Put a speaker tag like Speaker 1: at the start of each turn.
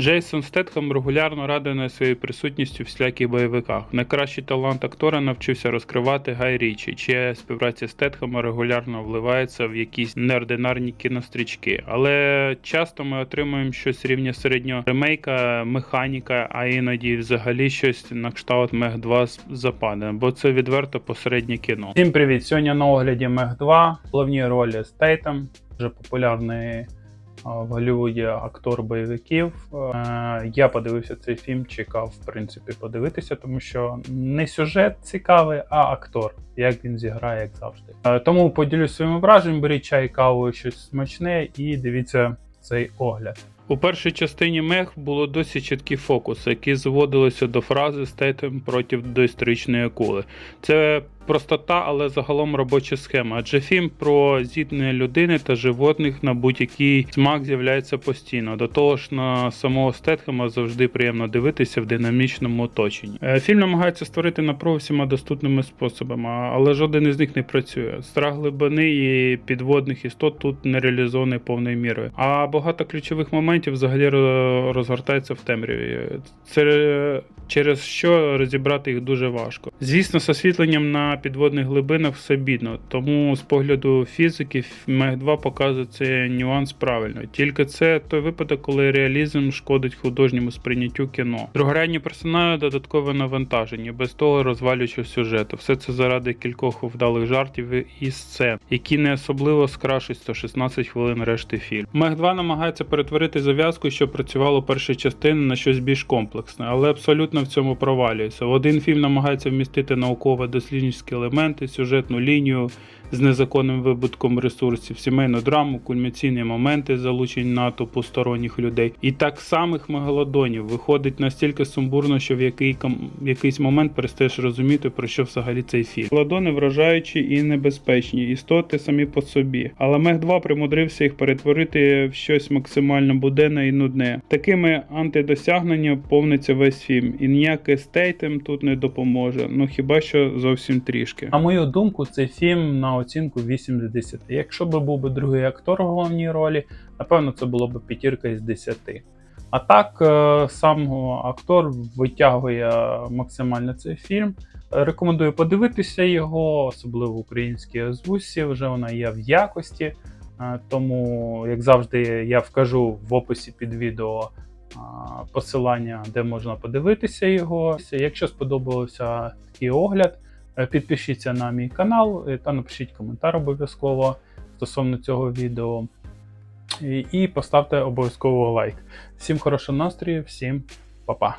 Speaker 1: Джейсон Стетхем регулярно радує своєю присутністю в всіляких бойовиках. Найкращий талант актора навчився розкривати Гай Річі, чия співпраця з Стетхема регулярно вливається в якісь неординарні кінострічки. Але часто ми отримуємо щось рівня середнього ремейка, механіка, а іноді взагалі щось на кшталт Мег 2 з- западе, бо це відверто посереднє кіно. Всім привіт! Сьогодні на огляді Мег 2, головні ролі Стейтем, вже популярний а, в Голлівуді актор бойовиків. Е, Я подивився цей фільм, чекав в принципі подивитися, тому що не сюжет цікавий, а актор, як він зіграє, як завжди. Е, Тому поділюсь своїм враженням, беріть чай, каву, щось смачне і дивіться цей огляд. У першій частині мех було досить чіткі фокуси, які зводилися до фрази стейтем проти доісторичної акули. Це простота, але загалом робоча схема. Адже фільм про зіткнення людини та животних на будь-який смак з'являється постійно. До того ж, на самого Стетхема завжди приємно дивитися в динамічному оточенні. Е, Фільм намагається створити напругу всіма доступними способами, але жоден із них не працює. Страх глибини і підводних істот тут не реалізований повною мірою. А багато ключових моментів взагалі розгортається в темряві. Це через що розібрати їх дуже важко. Звісно, з освітленням на підводних глибинах все бідно, тому з погляду фізики Мег 2 показує цей нюанс правильно. Тільки це той випадок, коли реалізм шкодить художньому сприйняттю кіно. Другорядні персонажі додатково навантажені, без того розвалюючого сюжету. Все це заради кількох вдалих жартів і сцен, які не особливо скрашують 116 хвилин решти фільму. Мег 2 намагається перетворити зав'язку, що працювало першої частини, на щось більш комплексне, але абсолютно в цьому провалюється. Один фільм намагається вмістити науково-дослідницькі елементи, сюжетну лінію з незаконним вибутком ресурсів, сімейну драму, кульмінаційні моменти залучень натовпу сторонніх людей. І так самих мегалодонів виходить настільки сумбурно, що в який в якийсь момент перестаєш розуміти, про що взагалі цей фільм. Мегалодони вражаючі і небезпечні, істоти самі по собі. Але Мег 2 примудрився їх перетворити в щось максимально буденне і нудне. Такими антидосягнення повниться весь фільм, і ніякий стейтем тут не допоможе. Ну хіба що зовсім трішки. На мою думку, цей фільм на оцінку 8 з 10. Якщо б був би другий актор в головній ролі, напевно, це було б п'ятірка із 10. А так, е, сам актор витягує максимально цей фільм. Е, Рекомендую подивитися його, особливо в українській озвучці. Вже вона є в якості. Е, Тому, як завжди, я вкажу в описі під відео посилання, де можна подивитися його. Якщо сподобався такий огляд, підпишіться на мій канал е, та напишіть коментар обов'язково стосовно цього відео. І поставте обов'язково лайк. Всім хорошого настрою, всім па-па!